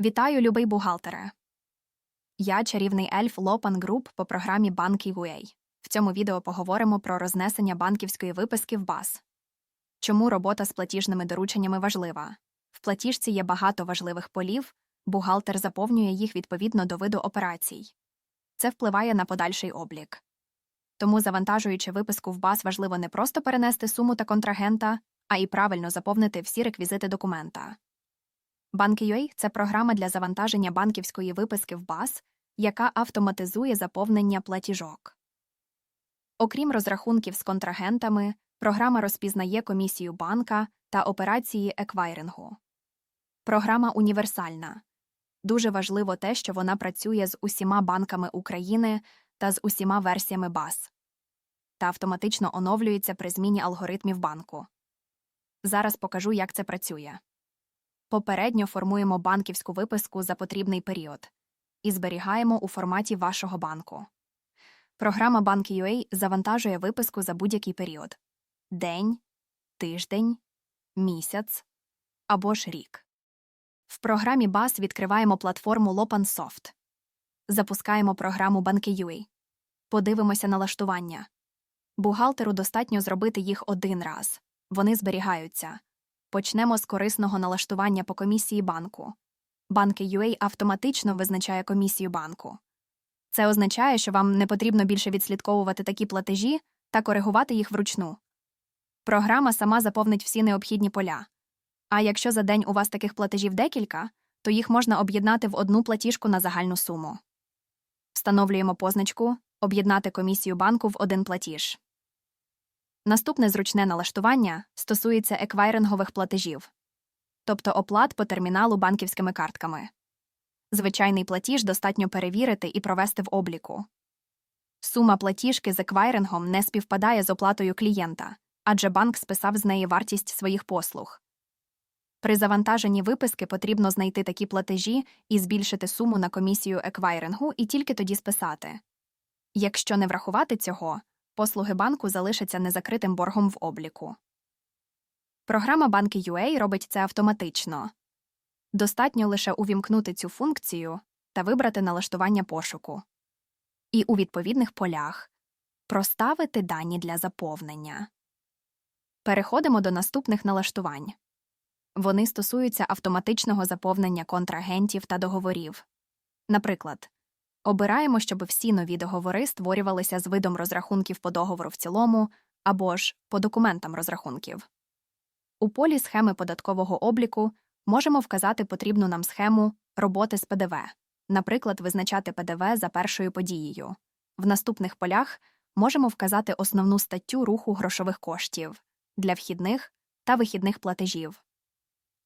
Вітаю, любий бухгалтере. Я чарівний ельф Лопан Груп по програмі Банки UA. В цьому відео поговоримо про рознесення банківської виписки в БАС. Чому робота з платіжними дорученнями важлива? В платіжці є багато важливих полів, бухгалтер заповнює їх відповідно до виду операцій. Це впливає на подальший облік. Тому, завантажуючи виписку в БАС, важливо не просто перенести суму та контрагента, а й правильно заповнити всі реквізити документа. Bank.ua – це програма для завантаження банківської виписки в БАС, яка автоматизує заповнення платіжок. Окрім розрахунків з контрагентами, програма розпізнає комісію банка та операції еквайрингу. Програма універсальна. Дуже важливо те, що вона працює з усіма банками України та з усіма версіями БАС та автоматично оновлюється при зміні алгоритмів банку. Зараз покажу, як це працює. Попередньо формуємо банківську виписку за потрібний період і зберігаємо у форматі вашого банку. Програма Bank.ua завантажує виписку за будь-який період день, тиждень, місяць або ж рік. В програмі BAS відкриваємо платформу LopanSoft. Запускаємо програму Bank.ua. Подивимося налаштування. Бухгалтеру достатньо зробити їх один раз. Вони зберігаються. Почнемо з корисного налаштування по комісії банку. Банки автоматично визначає комісію банку. Це означає, що вам не потрібно більше відслідковувати такі платежі та коригувати їх вручну. Програма сама заповнить всі необхідні поля. А якщо за день у вас таких платежів декілька, то їх можна об'єднати в одну платіжку на загальну суму. Встановлюємо позначку Об'єднати комісію банку в один платіж. Наступне зручне налаштування стосується еквайрингових платежів, тобто оплат по терміналу банківськими картками. Звичайний платіж достатньо перевірити і провести в обліку. Сума платіжки з еквайрингом не співпадає з оплатою клієнта, адже банк списав з неї вартість своїх послуг. При завантаженні виписки потрібно знайти такі платежі і збільшити суму на комісію еквайрингу і тільки тоді списати. Якщо не врахувати цього, послуги банку залишаться незакритим боргом в обліку. Програма Банки UA робить це автоматично. Достатньо лише увімкнути цю функцію та вибрати налаштування пошуку. І у відповідних полях проставити дані для заповнення. Переходимо до наступних налаштувань. Вони стосуються автоматичного заповнення контрагентів та договорів. Наприклад, Обираємо, щоб всі нові договори створювалися з видом розрахунків по договору в цілому або ж по документам розрахунків. У полі схеми податкового обліку можемо вказати потрібну нам схему роботи з ПДВ, наприклад, визначати ПДВ за першою подією. В наступних полях можемо вказати основну статтю руху грошових коштів для вхідних та вихідних платежів.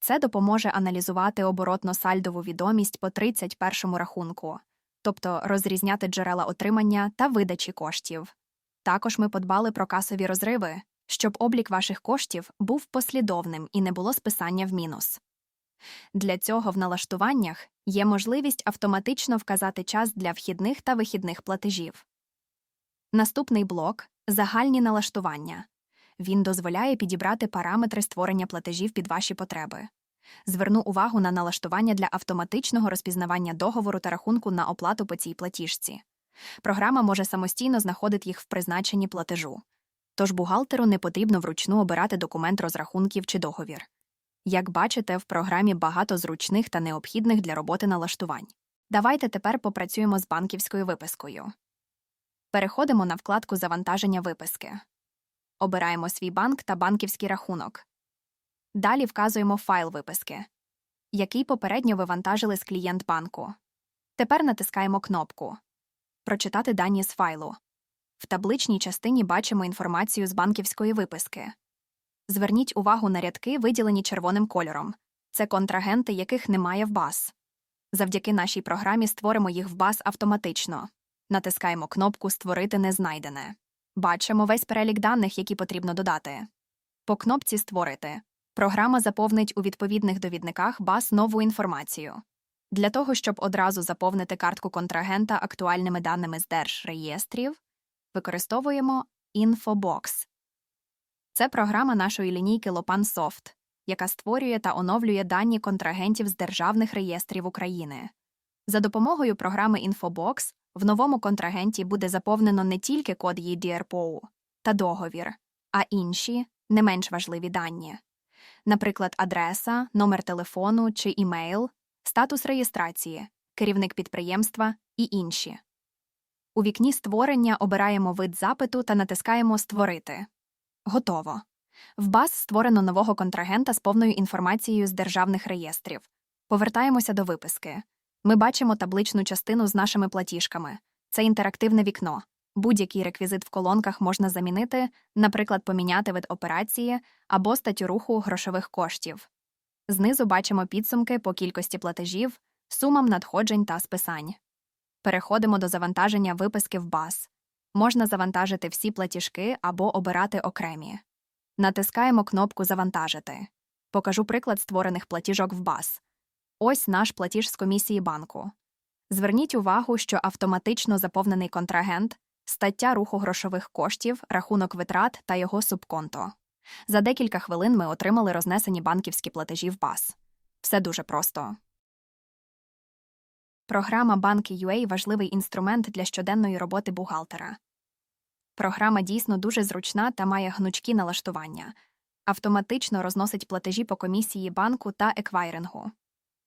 Це допоможе аналізувати оборотно-сальдову відомість по 31 рахунку тобто розрізняти джерела отримання та видачі коштів. Також ми подбали про касові розриви, щоб облік ваших коштів був послідовним і не було списання в мінус. Для цього в налаштуваннях є можливість автоматично вказати час для вхідних та вихідних платежів. Наступний блок загальні налаштування. Він дозволяє підібрати параметри створення платежів під ваші потреби. Зверну увагу на налаштування для автоматичного розпізнавання договору та рахунку на оплату по цій платіжці. Програма може самостійно знаходити їх в призначенні платежу. Тож бухгалтеру не потрібно вручну обирати документ розрахунків чи договір. Як бачите, в програмі багато зручних та необхідних для роботи налаштувань. Давайте тепер попрацюємо з банківською випискою. Переходимо на вкладку Завантаження виписки. Обираємо свій банк та банківський рахунок. Далі вказуємо файл виписки, який попередньо вивантажили з клієнт банку. Тепер натискаємо кнопку Прочитати дані з файлу. В табличній частині бачимо інформацію з банківської виписки. Зверніть увагу на рядки, виділені червоним кольором це контрагенти, яких немає в баз. Завдяки нашій програмі створимо їх в баз автоматично. Натискаємо кнопку Створити незнайдене. Бачимо весь перелік даних, які потрібно додати. По кнопці Створити Програма заповнить у відповідних довідниках баз нову інформацію. Для того, щоб одразу заповнити картку контрагента актуальними даними з держреєстрів, використовуємо Інфобокс. Це програма нашої лінійки Lopan Soft, яка створює та оновлює дані контрагентів з державних реєстрів України. За допомогою програми Infobox в новому контрагенті буде заповнено не тільки код її DRPO та договір, а інші, не менш важливі дані. Наприклад, адреса, номер телефону чи імейл, статус реєстрації, керівник підприємства і інші. У вікні створення обираємо вид запиту та натискаємо Створити. Готово. В БАЗ створено нового контрагента з повною інформацією з державних реєстрів. Повертаємося до виписки. Ми бачимо табличну частину з нашими платіжками. Це інтерактивне вікно. Будь-який реквізит в колонках можна замінити, наприклад, поміняти вид операції або статтю руху грошових коштів. Знизу бачимо підсумки по кількості платежів, сумам надходжень та списань. Переходимо до завантаження виписки в БАЗ. Можна завантажити всі платіжки або обирати окремі. Натискаємо кнопку Завантажити. Покажу приклад створених платіжок в БАЗ. Ось наш платіж з комісії банку. Зверніть увагу, що автоматично заповнений контрагент, стаття руху грошових коштів, рахунок витрат та його субконто. За декілька хвилин ми отримали рознесені банківські платежі в БАЗ. Все дуже просто. Програма Банки.UA – важливий інструмент для щоденної роботи бухгалтера. Програма дійсно дуже зручна та має гнучкі налаштування. Автоматично розносить платежі по комісії банку та еквайрингу.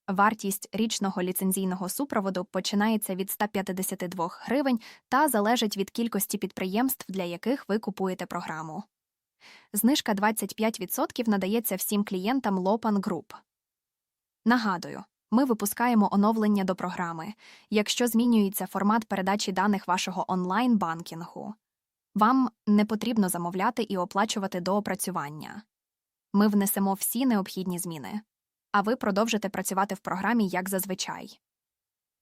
Вартість річного ліцензійного супроводу починається від 152 гривень та залежить від кількості підприємств, для яких ви купуєте програму. Знижка 25% надається всім клієнтам Lopan Group. Нагадую, ми випускаємо оновлення до програми, якщо змінюється формат передачі даних вашого онлайн-банкінгу. Вам не потрібно замовляти і оплачувати доопрацювання. Ми внесемо всі необхідні зміни, а ви продовжите працювати в програмі як зазвичай.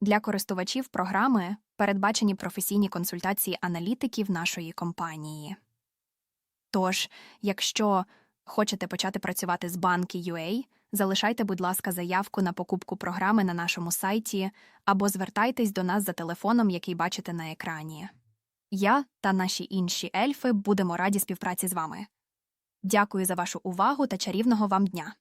Для користувачів програми передбачені професійні консультації аналітиків нашої компанії. Тож, якщо хочете почати працювати з банки UA, залишайте, будь ласка, заявку на покупку програми на нашому сайті або звертайтесь до нас за телефоном, який бачите на екрані. Я та наші інші ельфи будемо раді співпраці з вами. Дякую за вашу увагу та чарівного вам дня!